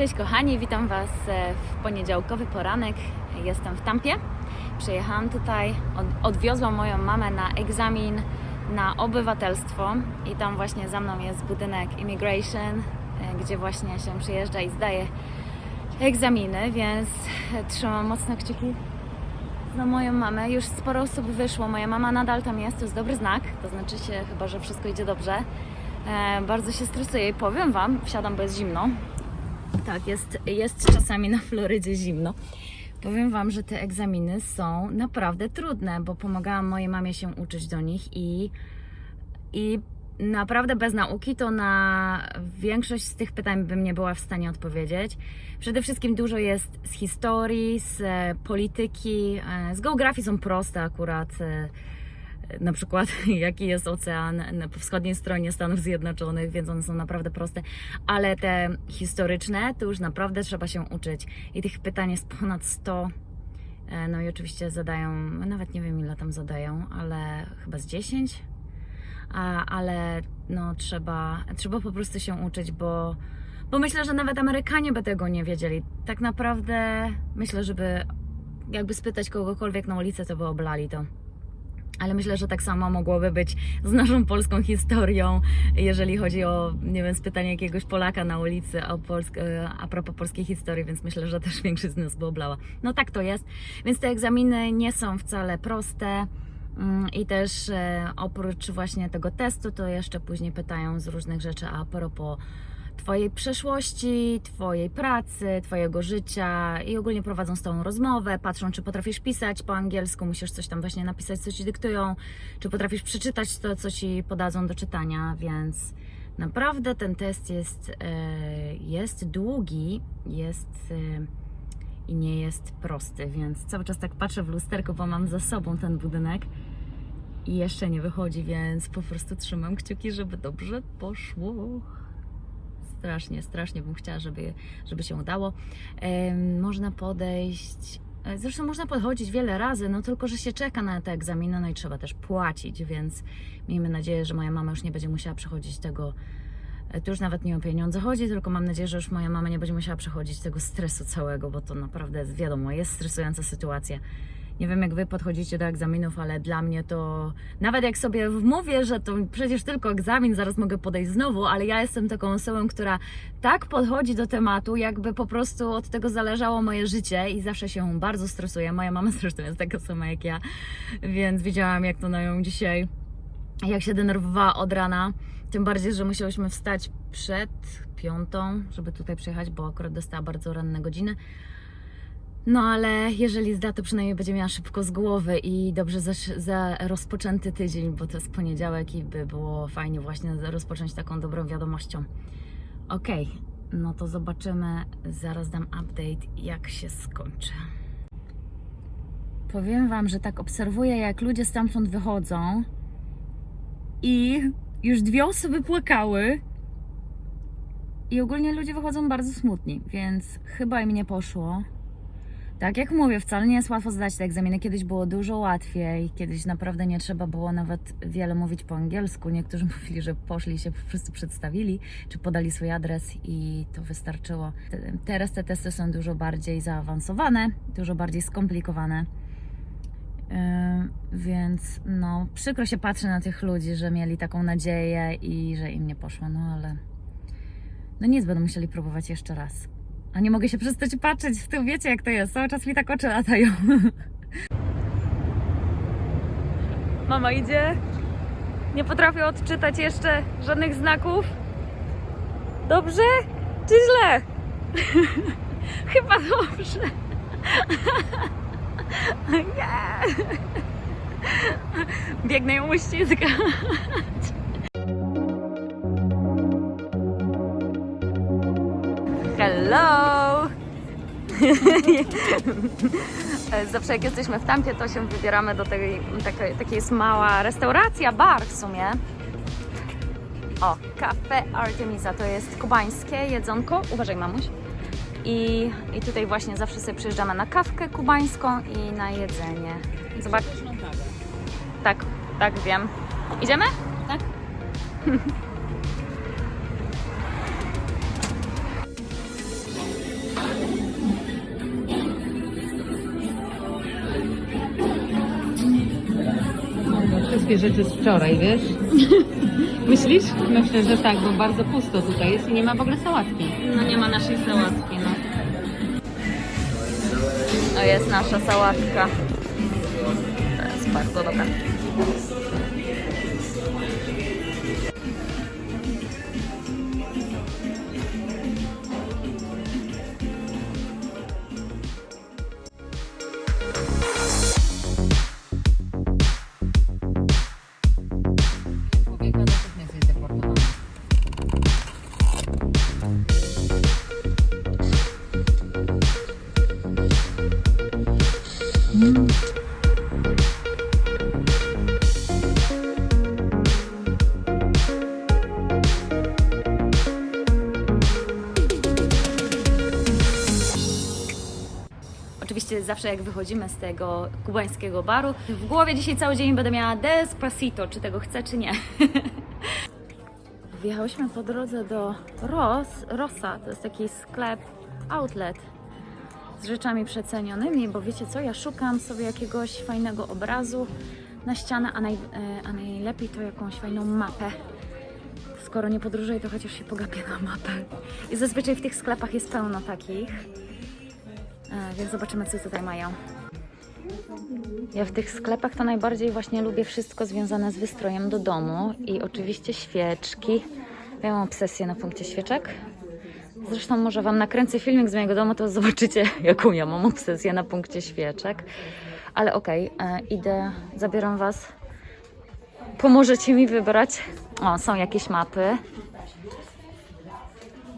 Cześć kochani, witam Was e, w poniedziałkowy poranek. Jestem w Tampie. Przyjechałam tutaj, od, odwiozłam moją mamę na egzamin na obywatelstwo i tam właśnie za mną jest budynek Immigration, e, gdzie właśnie się przyjeżdża i zdaje egzaminy, więc trzymam mocno kciuki za moją mamę. Już sporo osób wyszło, moja mama nadal tam jest, to jest dobry znak, to znaczy się chyba, że wszystko idzie dobrze. E, bardzo się stresuję i powiem Wam, wsiadam, bo jest zimno, tak, jest, jest czasami na Florydzie zimno. Powiem Wam, że te egzaminy są naprawdę trudne, bo pomagałam mojej mamie się uczyć do nich i, i naprawdę bez nauki to na większość z tych pytań bym nie była w stanie odpowiedzieć. Przede wszystkim dużo jest z historii, z e, polityki, e, z geografii są proste akurat. Na przykład jaki jest ocean po wschodniej stronie Stanów Zjednoczonych, więc one są naprawdę proste, ale te historyczne to już naprawdę trzeba się uczyć i tych pytań jest ponad 100. E, No i oczywiście zadają, nawet nie wiem ile tam zadają, ale chyba z 10. A, ale no trzeba, trzeba po prostu się uczyć, bo, bo myślę, że nawet Amerykanie by tego nie wiedzieli. Tak naprawdę myślę, żeby jakby spytać kogokolwiek na ulicy, to by oblali to. Ale myślę, że tak samo mogłoby być z naszą polską historią, jeżeli chodzi o, nie wiem, spytanie jakiegoś Polaka na ulicy o Polsk, e, a propos polskiej historii, więc myślę, że też większość z nas by oblała. No tak to jest. Więc te egzaminy nie są wcale proste. Mm, I też e, oprócz właśnie tego testu, to jeszcze później pytają z różnych rzeczy a propos Twojej przeszłości, Twojej pracy, Twojego życia i ogólnie prowadzą z Tobą rozmowę, patrzą, czy potrafisz pisać po angielsku, musisz coś tam właśnie napisać, co Ci dyktują, czy potrafisz przeczytać to, co Ci podadzą do czytania, więc naprawdę ten test jest, e, jest długi, jest e, i nie jest prosty, więc cały czas tak patrzę w lusterko, bo mam za sobą ten budynek i jeszcze nie wychodzi, więc po prostu trzymam kciuki, żeby dobrze poszło. Strasznie, strasznie bym chciała, żeby, żeby się udało. Można podejść. e, Zresztą można podchodzić wiele razy, no tylko, że się czeka na te egzaminy, no i trzeba też płacić, więc miejmy nadzieję, że moja mama już nie będzie musiała przechodzić tego. e, Tu już nawet nie o pieniądze chodzi, tylko mam nadzieję, że już moja mama nie będzie musiała przechodzić tego stresu całego, bo to naprawdę wiadomo, jest stresująca sytuacja. Nie wiem, jak wy podchodzicie do egzaminów, ale dla mnie to nawet jak sobie mówię, że to przecież tylko egzamin, zaraz mogę podejść znowu, ale ja jestem taką osobą, która tak podchodzi do tematu, jakby po prostu od tego zależało moje życie i zawsze się bardzo stresuję. Moja mama zresztą jest taka sama jak ja, więc widziałam, jak to na ją dzisiaj, jak się denerwowała od rana. Tym bardziej, że musiałyśmy wstać przed piątą, żeby tutaj przyjechać, bo akurat dostała bardzo ranne godziny. No ale jeżeli zda, to przynajmniej będzie miała szybko z głowy i dobrze za, za rozpoczęty tydzień, bo to jest poniedziałek i by było fajnie właśnie rozpocząć taką dobrą wiadomością. Okej, no to zobaczymy, zaraz dam update, jak się skończy. Powiem Wam, że tak obserwuję, jak ludzie stamtąd wychodzą i już dwie osoby płakały. I ogólnie ludzie wychodzą bardzo smutni, więc chyba im nie poszło. Tak jak mówię, wcale nie jest łatwo zdać te egzaminy. Kiedyś było dużo łatwiej, kiedyś naprawdę nie trzeba było nawet wiele mówić po angielsku. Niektórzy mówili, że poszli się po prostu przedstawili, czy podali swój adres i to wystarczyło. Te- Teraz te testy są dużo bardziej zaawansowane, dużo bardziej skomplikowane. Yy, Więc no, przykro się patrzy na tych ludzi, że mieli taką nadzieję i że im nie poszło, no ale no nic, będą musieli próbować jeszcze raz. A nie mogę się przestać patrzeć w tył, wiecie jak to jest, cały czas mi tak oczy latają. Mama idzie, nie potrafię odczytać jeszcze żadnych znaków. Dobrze czy źle? Chyba dobrze. Nie. Biegnę ją uściskać. Hello! Zawsze jak jesteśmy w Tampie, to się wybieramy do tej, takiej, takiej jest mała restauracja, bar w sumie. O, Cafe Artemisa, to jest kubańskie jedzonko. Uważaj mamuś. I, I tutaj właśnie zawsze sobie przyjeżdżamy na kawkę kubańską i na jedzenie. Zobacz. Tak, tak wiem. Idziemy? Tak. wszystkie rzeczy z wczoraj, wiesz? Myślisz? Myślę, że tak, bo bardzo pusto tutaj jest i nie ma w ogóle sałatki. No nie ma naszej sałatki, no. To jest nasza sałatka. To jest bardzo dobra. Oczywiście zawsze jak wychodzimy z tego kubańskiego baru, w głowie dzisiaj cały dzień będę miała Despacito, czy tego chcę, czy nie. Wjechałyśmy po drodze do Ros, Rosa, to jest taki sklep, outlet z rzeczami przecenionymi, bo wiecie co, ja szukam sobie jakiegoś fajnego obrazu na ścianę, a, naj, e, a najlepiej to jakąś fajną mapę. Skoro nie podróżuję, to chociaż się pogapię na mapę. I zazwyczaj w tych sklepach jest pełno takich. E, Więc zobaczymy, co tutaj mają. Ja w tych sklepach to najbardziej właśnie lubię wszystko związane z wystrojem do domu i oczywiście świeczki. Ja mam obsesję na punkcie świeczek. Zresztą może Wam nakręcę filmik z mojego domu, to zobaczycie, jaką ja mam obsesję na punkcie świeczek. Ale okej, e, idę, zabieram Was. Pomożecie mi wybrać. O, są jakieś mapy.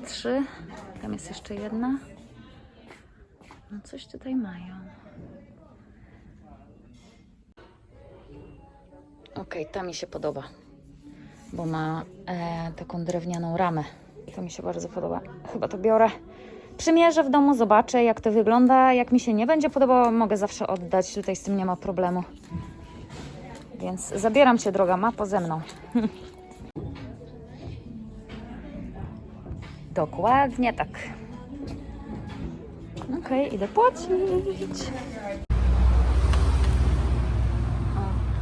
Trzy. Tam jest jeszcze jedna. No coś tutaj mają. Okej, ta mi się podoba, bo ma e, taką drewnianą ramę. To mi się bardzo podoba. Chyba to biorę. Przymierzę w domu, zobaczę jak to wygląda. Jak mi się nie będzie podobało, mogę zawsze oddać. Tutaj z tym nie ma problemu. Więc zabieram się, droga mapo, ze mną. Dokładnie tak. Okej, idę płacić.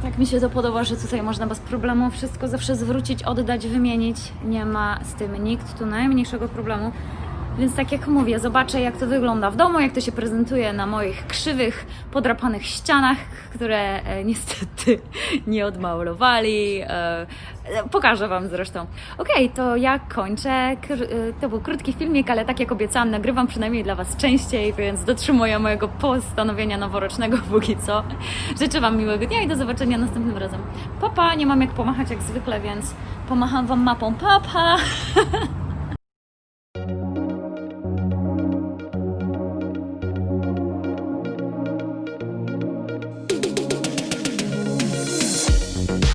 O, tak mi się to podoba, że tutaj można bez problemu wszystko zawsze zwrócić, oddać, wymienić. Nie ma z tym nikt tu najmniejszego problemu. Więc tak jak mówię, zobaczę jak to wygląda w domu, jak to się prezentuje na moich krzywych, podrapanych ścianach, które e, niestety nie odmalowali. E, e, pokażę Wam zresztą. Okej, to ja kończę. To był krótki filmik, ale tak jak obiecałam, nagrywam przynajmniej dla Was częściej, więc dotrzymuję mojego postanowienia noworocznego póki co. Życzę Wam miłego dnia i do zobaczenia następnym razem. Papa, nie mam jak pomachać jak zwykle, więc pomacham Wam mapą. Papa!